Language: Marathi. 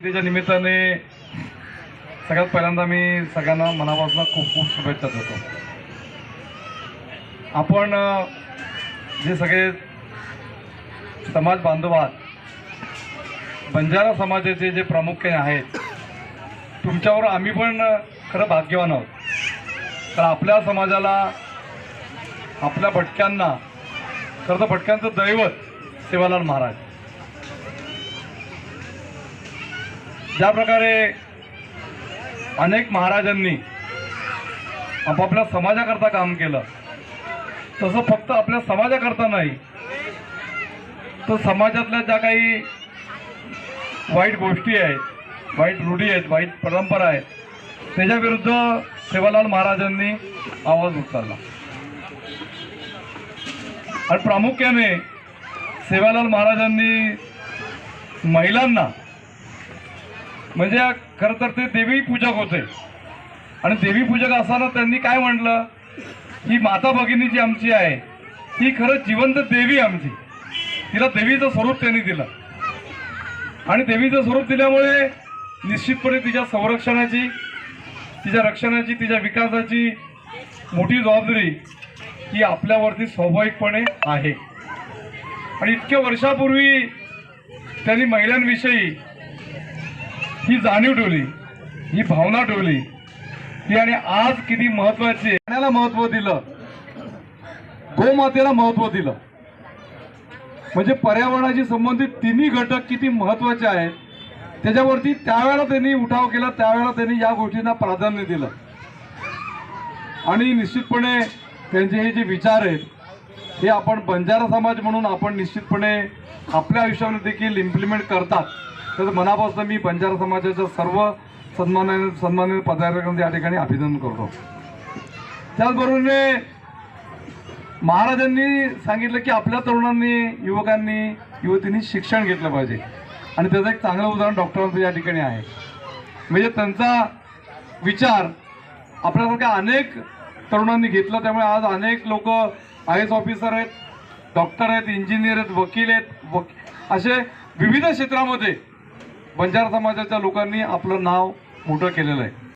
त्याच्या निमित्ताने सगळ्यात पहिल्यांदा मी सगळ्यांना मनापासून खूप खूप शुभेच्छा देतो. आपण जे सगळे समाज बांधव आहात बंजारा समाजाचे जे प्रामुख्याने आहेत तुमच्यावर आम्ही पण खरं भाग्यवान आहोत. तर आपल्या समाजाला आपल्या भटक्यांना खरं तर भटक्यांचं दैवत सेवालाल महाराज. ज्या प्रकारे अनेक महाराजांनी आपापल्या समाजाकरता काम केलं तसं फक्त आपल्या समाजाकरता नाही तर समाजातल्या ज्या काही वाईट गोष्टी आहेत वाईट रूढी आहेत वाईट परंपरा आहेत त्याच्याविरुद्ध सेवालाल महाराजांनी आवाज उचलला. आणि प्रामुख्याने सेवालाल महाराजांनी महिलांना म्हणजे खरं तर ते देवी पूजक होते. आणि देवी पूजक असताना त्यांनी काय म्हटलं? ही माता भगिनी जी आमची आहे ही खरं जिवंत देवी आमची. तिला देवीचं स्वरूप त्यांनी दिलं. आणि देवीचं स्वरूप दिल्यामुळे निश्चितपणे तिच्या संरक्षणाची तिच्या रक्षणाची तिच्या विकासाची मोठी जबाबदारी ही आपल्यावरती स्वाभाविकपणे आहे. आणि इतक्या वर्षापूर्वी त्यांनी महिलांविषयी ही जाणीव ठेवली ही भावना ठेवली ती आणि आज किती महत्वाची. आहे पाण्याला महत्त्व दिलं गोमातेला महत्त्व दिलं. म्हणजे पर्यावरणाशी संबंधित तिन्ही घटक किती महत्त्वाचे आहेत त्याच्यावरती त्यावेळेला त्यांनी उठाव केला त्यावेळेला त्यांनी या गोष्टींना प्राधान्य दिलं. आणि निश्चितपणे त्यांचे हे जे विचार आहेत हे आपण बंजारा समाज म्हणून आपण निश्चितपणे आपल्या आयुष्यामध्ये देखील इम्प्लिमेंट करतात. तर मनापासून मी बंजारा समाजाच्या सर्व सन्मानाने सन्मानित पदाधिकाऱ्यांचं या ठिकाणी अभिनंदन करतो. त्याचबरोबर महाराजांनी सांगितलं की आपल्या तरुणांनी युवकांनी युवतींनी शिक्षण घेतलं पाहिजे. आणि त्याचं एक चांगलं उदाहरण डॉक्टरांचं या ठिकाणी आहे. म्हणजे त्यांचा विचार आपल्यासारख्या अनेक तरुणांनी घेतला त्यामुळे आज अनेक लोक आय एस ऑफिसर आहेत डॉक्टर आहेत इंजिनियर आहेत वकील आहेत वकी असे विविध क्षेत्रामध्ये बंजारा समाजाच्या लोकांनी आपलं नाव मोठं केलेलं आहे.